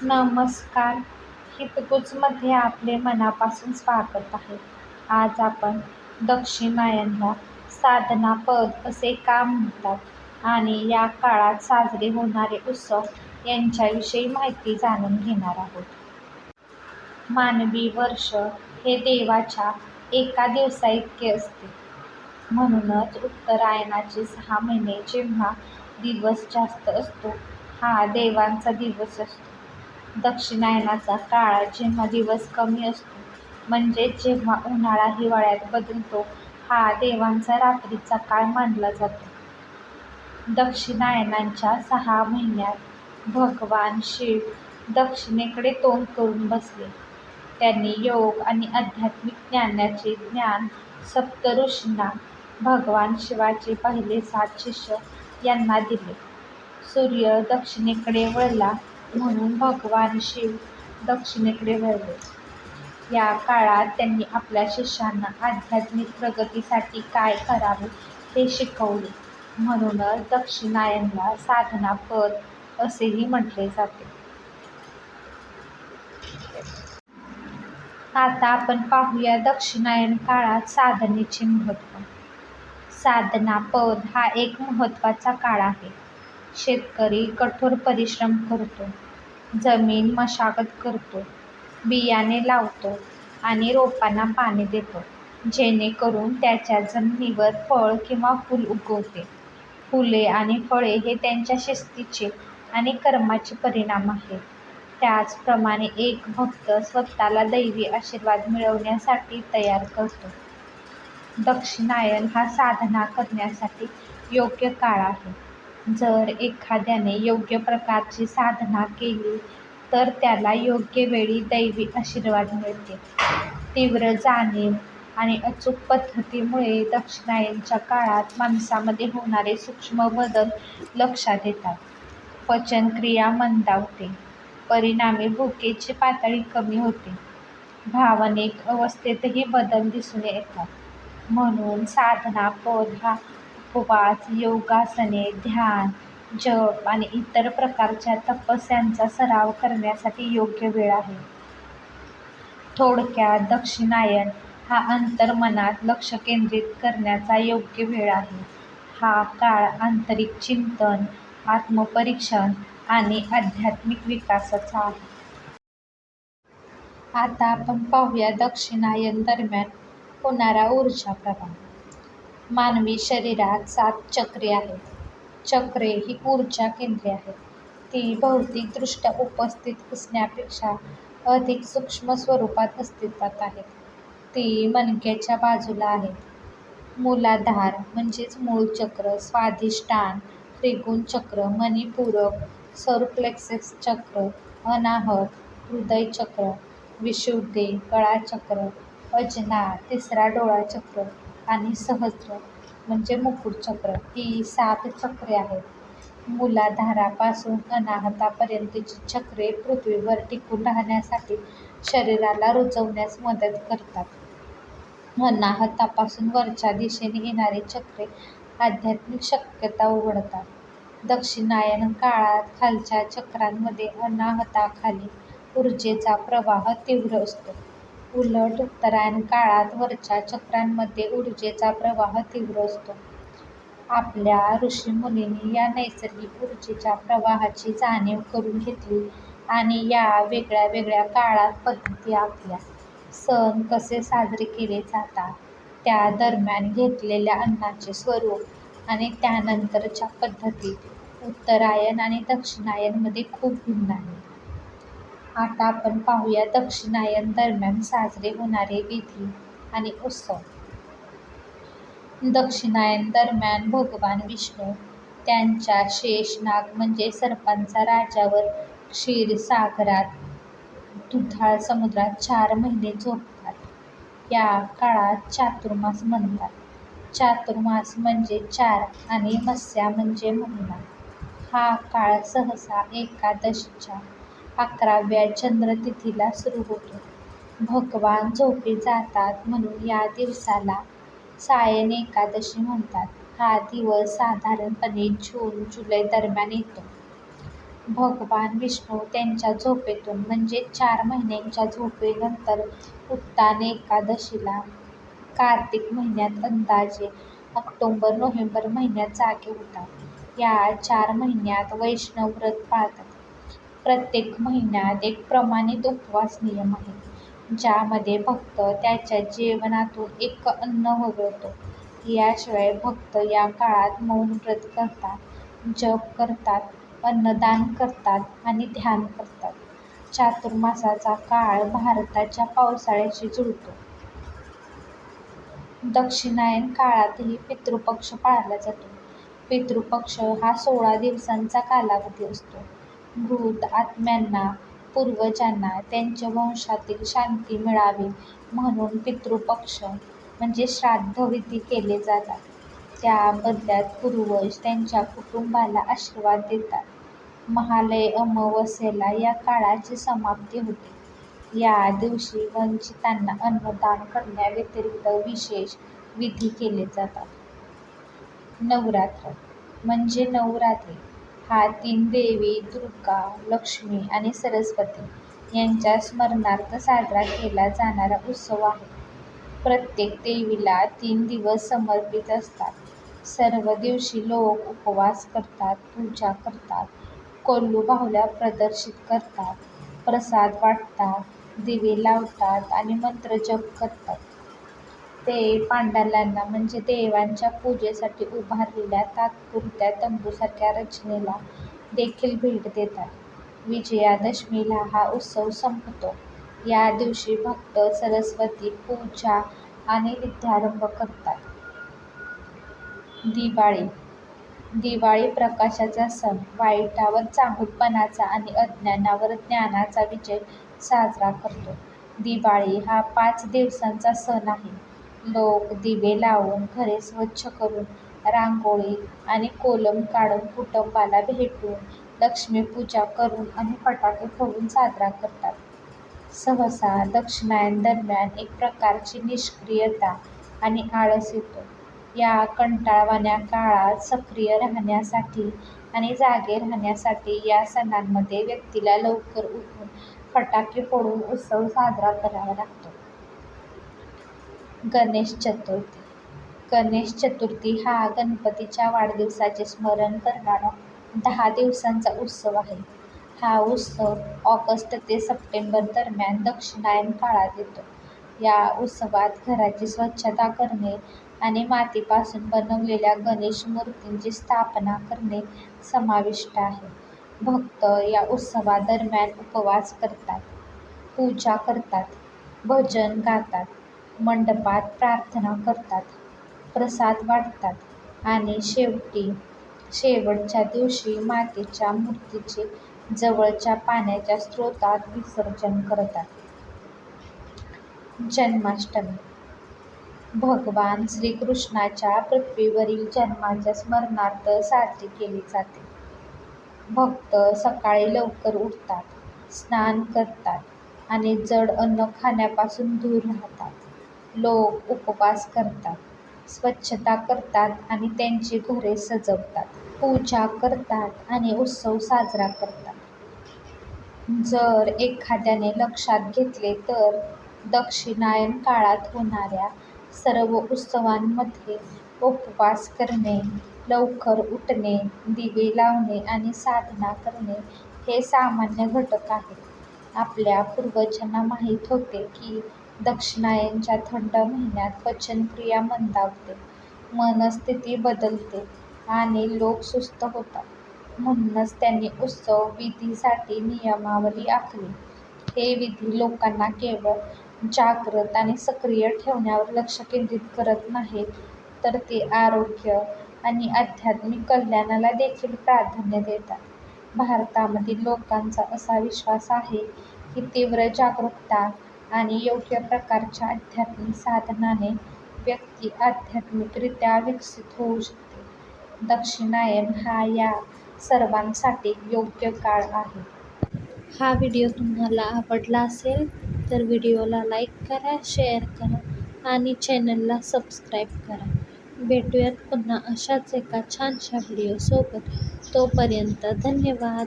नमस्कार. हितगुजमध्ये आपले मनापासून स्वागत आहे. आज आपण दक्षिणायनला साधनापद असे का म्हणतात आणि या काळात साजरे होणारे उत्सव यांच्याविषयी माहिती जाणून घेणार आहोत. मानवी वर्ष हे देवाच्या एका दिवसाइतके असते. म्हणूनच उत्तरायणाचे सहा महिने जेव्हा दिवस जास्त असतो हा देवांचा दिवस असतो. दक्षिणायनाचा काळ जेव्हा दिवस कमी असतो म्हणजेच जेव्हा उन्हाळा हिवाळ्यात बदलतो हा देवांचा रात्रीचा काळ मानला जातो. दक्षिणायनाच्या सहा महिन्यात भगवान शिव दक्षिणेकडे तोंड करून बसले. त्यांनी योग आणि आध्यात्मिक ज्ञानाचे ज्ञान सप्तऋषींना भगवान शिवाचे पहिले सात शिष्य यांना दिले. सूर्य दक्षिणेकडे वळला म्हणून भगवान शिव दक्षिणेकडे वळले. या काळात त्यांनी आपल्या शिष्यांना आध्यात्मिक प्रगतीसाठी काय करावे हे शिकवले. म्हणूनच दक्षिणायनला साधनापद असेही म्हटले जाते. आता आपण पाहूया दक्षिणायन काळात साधनेचे महत्त्व. साधनापद हा एक महत्त्वाचा काळ आहे. शेतकरी कठोर परिश्रम करतो. जमीन मशागत करतो बियाणे लावतो आणि रोपांना पाणी देतो जेणेकरून त्याच्या जमिनीवर फळ किंवा फूल उगवते. फुले आणि फळे हे त्यांच्या शिस्तीचे आणि कर्माचे परिणाम आहेत. त्याचप्रमाणे एक भक्त स्वतःला दैवी आशीर्वाद मिळवण्यासाठी तयार करतो. दक्षिणायन हा साधना करण्यासाठी योग्य काळ आहे. जर एखाद्याने योग्य प्रकारची साधना केली तर त्याला योग्य वेळी दैवी आशीर्वाद मिळते. तीव्र जाणीव आणि अचूक पद्धतीमुळे दक्षिणायनच्या काळात माणसामध्ये होणारे सूक्ष्म बदल लक्षात येतात. पचनक्रिया मंदावते. परिणामी भुकेची पातळी कमी होते. भावनिक अवस्थेतही बदल दिसून येतात. म्हणून साधना पद हा उपवास योगासने ध्यान जप आणि इतर प्रकारच्या तपस्यांचा सराव करण्यासाठी योग्य वेळ आहे. थोडक्यात दक्षिणायन हा अंतर्मनात लक्ष केंद्रित करण्याचा योग्य वेळ आहे. हा काळ आंतरिक चिंतन आत्मपरीक्षण आणि आध्यात्मिक विकासाचा आहे. आता आपण पाहूया दक्षिणायन दरम्यान होणारा ऊर्जा प्रवाह. मानवी शरीरात सात चक्रे आहेत. चक्रे ही ऊर्जा केंद्रे आहेत. ती भौतिकदृष्ट्या उपस्थित असण्यापेक्षा अधिक सूक्ष्म स्वरूपात अस्तित्वात आहेत. ती मणक्याच्या बाजूला आहेत. मूलाधार म्हणजेच मूळ चक्र स्वाधिष्ठान त्रिगुण चक्र मणिपूरक सोलरप्लेक्सस चक्र अनाहत हृदय चक्र विशुद्धी कळाचक्र अजना तिसरा डोळा चक्र आणि सहस्र म्हणजे मुकुट चक्र ही सात चक्रे आहेत. मूलाधारापासून अनाहतापर्यंतची चक्रे पृथ्वीवर टिकून राहण्यासाठी शरीराला रुजवण्यास मदत करतात. अनाहतापासून वरच्या दिशेने येणारी चक्रे आध्यात्मिक शक्यता उघडतात. दक्षिणायन काळात खालच्या चक्रांमध्ये अनाहताखाली ऊर्जेचा प्रवाह तीव्र असतो. उलट उत्तरायण काळात वरच्या चक्रांमध्ये ऊर्जेचा प्रवाह तीव्र असतो. आपल्या ऋषीमुनींनी या नैसर्गिक ऊर्जेच्या प्रवाहाची जाणीव करून घेतली आणि या वेगळ्या वेगळ्या काळात पद्धती आखल्या सण कसे साजरे केले जातात त्या दरम्यान घेतलेल्या अन्नाचे स्वरूप आणि त्यानंतरच्या पद्धती उत्तरायण आणि दक्षिणायनमध्ये खूप भिन्न आहेत. आता आपण पाहूया दक्षिणायन दरम्यान साजरे होणारे विधी आणि उत्सव. दक्षिणायन दरम्यान भगवान विष्णू त्यांच्या शेषनाग म्हणजे सर्पांचा राजावर क्षीरसागरात दुधाळ समुद्रात चार महिने झोपतात. या काळात चातुर्मास म्हणतात. चातुर्मास म्हणजे चार आणि मस्या म्हणजे महिना. हा काळ सहसा एकादशीच्या अकराव्या चंद्रतिथीला सुरू होतो भगवान झोपी जातात म्हणून या दिवसाला सायन एकादशी म्हणतात हा दिवस साधारणपणे जून जुलै दरम्यान येतो भगवान विष्णू त्यांच्या झोपेतून म्हणजे चार महिन्यांच्या झोपेनंतर उत्तान एकादशीला. कार्तिक महिन्यात अंदाजे ऑक्टोबर-नोव्हेंबर महिन्यात जागे होतात. या चार महिन्यात वैष्णव व्रत पाळतात. प्रत्येक महिन्यात एक प्रमाणित उपवास नियम आहे, ज्यामध्ये भक्त त्याच्या जेवणातून एक अन्न वगळतो. याशिवाय भक्त या काळात मौन व्रत करतात, जप करतात, अन्नदान करतात आणि ध्यान करतात. चातुर्मासाचा काळ भारताच्या पावसाळ्याशी जुळतो. दक्षिणायन काळातही पितृपक्ष पाळला जातो. पितृपक्ष हा सोळा दिवसांचा कालावधी असतो. भूत आत्म्यांना, पूर्वजांना त्यांच्या वंशातील शांती मिळावी म्हणून पितृपक्ष म्हणजे श्राद्ध-विधी केले जातात. त्या बदल्यात पूर्वज त्यांच्या कुटुंबाला आशीर्वाद देतात. महालय अमावस्येला या काळाची समाप्ती होते. या दिवशी वंचितांना अन्नदान करण्याव्यतिरिक्त विशेष विधी केले जातात. नवरात्र म्हणजे नवरात्री हा तीन देवी दुर्गा, लक्ष्मी आणि सरस्वती यांच्या स्मरणार्थ साजरा केला जाणारा उत्सव आहे. प्रत्येक देवीला तीन दिवस समर्पित असतात. सर्व दिवशी लोक उपवास करतात, पूजा करतात, कोल्लू बाहुल्या प्रदर्शित करतात, प्रसाद वाटतात, दिवे लावतात आणि मंत्रजप करतात. ते पांडालांना म्हणजे देवांच्या पूजेसाठी उभारलेल्या तात्पुरत्या तंबूसारख्या रचनेला देखील भेट देतात. विजयादशमीला हा उत्सव संपतो. या दिवशी भक्त सरस्वती पूजा आणि विद्यारंभ करतात. दिवाळी दिवाळी प्रकाशाचा सण, वाईटावर चांगुलपणाचा आणि अज्ञानावर ज्ञानाचा विजय साजरा करतो. दिवाळी हा पाच दिवसांचा सण आहे. लोक दिवे लावून, घरे स्वच्छ करून, रांगोळी आणि कोलम काढून, कुटुंबाला भेटून, लक्ष्मीपूजा करून आणि फटाके फोडून साजरा करतात. सहसा दक्षिणायनदरम्यान एक प्रकारची निष्क्रियता आणि आळस येतो. या कंटाळवाण्या काळात सक्रिय राहण्यासाठी आणि जागे राहण्यासाठी या सणांमध्ये व्यक्तीला लवकर उठून फटाके फोडून उत्सव साजरा करावा लागतो. गणेश चतुर्थी गणेश चतुर्थी हा गणपतीच्या वाढदिवसाचे स्मरण करणारा दहा दिवसांचा उत्सव आहे. हा उत्सव ऑगस्ट ते सप्टेंबर दरम्यान दक्षिणायन काळात येतो. या उत्सवात घराची स्वच्छता करणे आणि मातीपासून बनवलेल्या गणेश मूर्तींची स्थापना करणे समाविष्ट आहे. भक्त या उत्सवादरम्यान उपवास करतात, पूजा करतात, भजन गातात, मंडपात प्रार्थना करतात, प्रसाद वाटतात आणि शेवटी शेवटच्या दिवशी मातेच्या मूर्तीचे जवळच्या पाण्याच्या स्रोतात विसर्जन करतात. जन्माष्टमी भगवान श्रीकृष्णाच्या पृथ्वीवरील जन्माच्या स्मरणार्थ साजरी केली जाते. भक्त सकाळी लवकर उठतात, स्नान करतात आणि जड अन्न खाण्यापासून दूर राहतात. लोक उपवास करतात, स्वच्छता करतात आणि त्यांची घरे सजवतात. पूजा करतात आणि उत्सव साजरा करतात. जर एखाद्याने लक्षात घेतले तर दक्षिणायन काळात होणाऱ्या सर्व उत्सवांमध्ये उपवास करणे, लवकर उठणे, दिवे लावणे आणि साधना करणे हे सामान्य घटक आहेत. आपल्या पूर्वजांना माहीत होते की दक्षिणायनच्या थंड महिन्यात पचनक्रिया मंदावते, मनस्थिती बदलते आणि लोक सुस्त होतात. म्हणूनच त्यांनी उत्सव विधीसाठी नियमावली आखली. हे विधी लोकांना केवळ जागृत आणि सक्रिय ठेवण्यावर लक्ष केंद्रित करत नाहीत, तर ते आरोग्य आणि आध्यात्मिक कल्याणाला देखील प्राधान्य देतात. भारतामधील लोकांचा असा विश्वास आहे की तीव्र जागरूकता आणि योग्य प्रकारच्या आध्यात्मिक साधनाने व्यक्ती आध्यात्मिकरित्या विकसित होऊ शकते. दक्षिणायन हा या सर्वांसाठी योग्य काळ आहे. हा व्हिडिओ तुम्हाला आवडला असेल तर व्हिडिओला लाईक करा, शेअर करा आणि चॅनलला सबस्क्राईब करा. भेटूयात पुन्हा अशाच एका छानशा व्हिडिओसोबत. तोपर्यंत धन्यवाद.